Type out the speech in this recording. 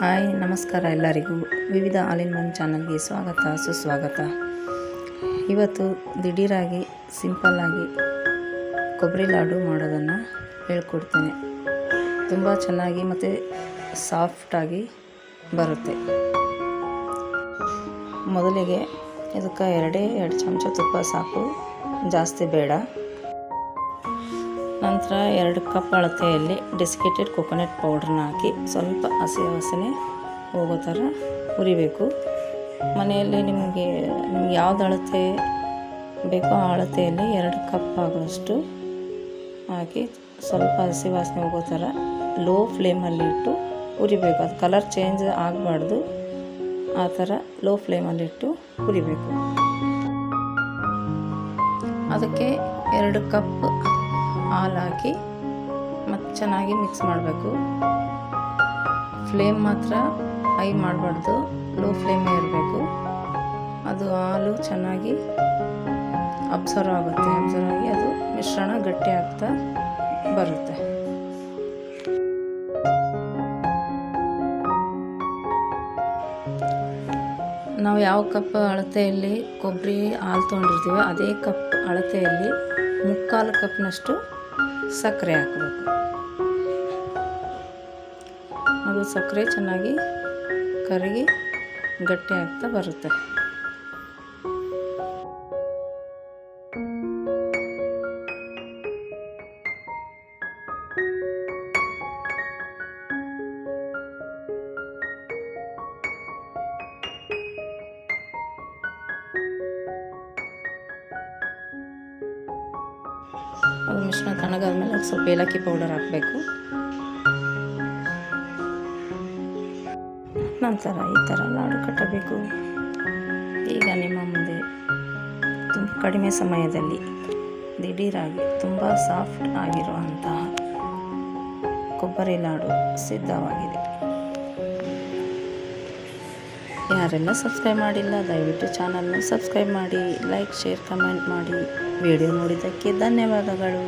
Hi, ನಮಸ್ಕಾರ ಎಲ್ಲರಿಗೂ. ವಿವಿಧ ಆಲ್ ಇನ್ ಒನ್ ಚಾನಲ್ಗೆ ಸ್ವಾಗತ, ಸುಸ್ವಾಗತ. ಇವತ್ತು ದಿಢೀರಾಗಿ ಸಿಂಪಲ್ಲಾಗಿ ಕೊಬ್ಬರಿ ಲಾಡು ಮಾಡೋದನ್ನು ಹೇಳ್ಕೊಡ್ತೇನೆ. ತುಂಬ ಚೆನ್ನಾಗಿ ಮತ್ತು ಸಾಫ್ಟಾಗಿ ಬರುತ್ತೆ. ಮೊದಲಿಗೆ ಇದಕ್ಕೆ ಎರಡೇ ಎರಡು ಚಮಚ ತುಪ್ಪ ಸಾಕು. ಜಾಸ್ತಿ ಬೇಡ. ನಂತರ ಎರಡು ಕಪ್ ಅಳತೆಯಲ್ಲಿ ಡೆಸಿಕೇಟೆಡ್ ಕೊಕೊನಟ್ ಪೌಡ್ರನ್ನ ಹಾಕಿ ಸ್ವಲ್ಪ ಹಸಿ ವಾಸನೆ ಹೋಗೋ ಥರ ಹುರಿಬೇಕು. ಮನೆಯಲ್ಲಿ ನಿಮಗೆ, ನಿಮ್ಗೆ ಯಾವ್ದು ಅಳತೆ ಬೇಕೋ ಆ ಅಳತೆಯಲ್ಲಿ ಎರಡು ಕಪ್ ಆಗೋಷ್ಟು ಹಾಕಿ ಸ್ವಲ್ಪ ಹಸಿ ವಾಸನೆ ಹೋಗೋ ಥರ ಲೋ ಫ್ಲೇಮಲ್ಲಿಟ್ಟು ಹುರಿಬೇಕು. ಅದು ಕಲರ್ ಚೇಂಜ್ ಆಗಬಾರ್ದು. ಆ ಥರ ಲೋ ಫ್ಲೇಮಲ್ಲಿಟ್ಟು ಹುರಿಬೇಕು. ಅದಕ್ಕೆ ಎರಡು ಕಪ್ ಹಾಲು ಹಾಕಿ ಮತ್ತು ಚೆನ್ನಾಗಿ ಮಿಕ್ಸ್ ಮಾಡಬೇಕು. ಫ್ಲೇಮ್ ಮಾತ್ರ ಹೈ ಮಾಡಬಾರ್ದು. ಲೋ ಫ್ಲೇಮೇ ಇರಬೇಕು. ಅದು ಹಾಲು ಚೆನ್ನಾಗಿ ಅಬ್ಸರ್ವ್ ಆಗುತ್ತೆ. ಅಬ್ಸರ್ವ್ ಆಗಿ ಅದು ಮಿಶ್ರಣ ಗಟ್ಟಿ ಆಗ್ತಾ ಬರುತ್ತೆ. ನಾವು ಯಾವ ಕಪ್ ಅಳತೆಯಲ್ಲಿ ಕೊಬ್ಬರಿ ಹಾಲು ತೊಗೊಂಡಿರ್ತೀವೋ ಅದೇ ಕಪ್ ಅಳತೆಯಲ್ಲಿ ಮುಕ್ಕಾಲು ಕಪ್ನಷ್ಟು ಸಕ್ಕರೆ ಹಾಕಬೇಕು. ಅದು ಸಕ್ಕರೆ ಚೆನ್ನಾಗಿ ಕರಗಿ ಗಟ್ಟಿ ಆಗ್ತಾ ಬರುತ್ತೆ. ಅದು ಮಿಶ್ರಣ ತಣ್ಣಗಾದ್ಮೇಲೆ ಅದಕ್ಕೆ ಸ್ವಲ್ಪ ಏಲಕ್ಕಿ ಪೌಡರ್ ಹಾಕಬೇಕು. ನಂತರ ಈ ಥರ ಲಾಡು ಕಟ್ಟಬೇಕು. ಈಗ ನಿಮ್ಮ ಮುಂದೆ ತುಂಬ ಕಡಿಮೆ ಸಮಯದಲ್ಲಿ ದಿಢೀರಾಗಿ ತುಂಬ ಸಾಫ್ಟ್ ಆಗಿರುವಂತಹ ಕೊಬ್ಬರಿ ಲಾಡು ಸಿದ್ಧವಾಗಿದೆ. ಯಾರೆಲ್ಲ ಸಬ್ಸ್ಕ್ರೈಬ್ ಮಾಡಿಲ್ಲ ದಯವಿಟ್ಟು ಚಾನಲ್ನ ಸಬ್ಸ್ಕ್ರೈಬ್ ಮಾಡಿ ಲೈಕ್ ಶೇರ್ ಕಮೆಂಟ್ ಮಾಡಿ. ವಿಡಿಯೋ ನೋಡಿದ್ದಕ್ಕೆ ಧನ್ಯವಾದಗಳು.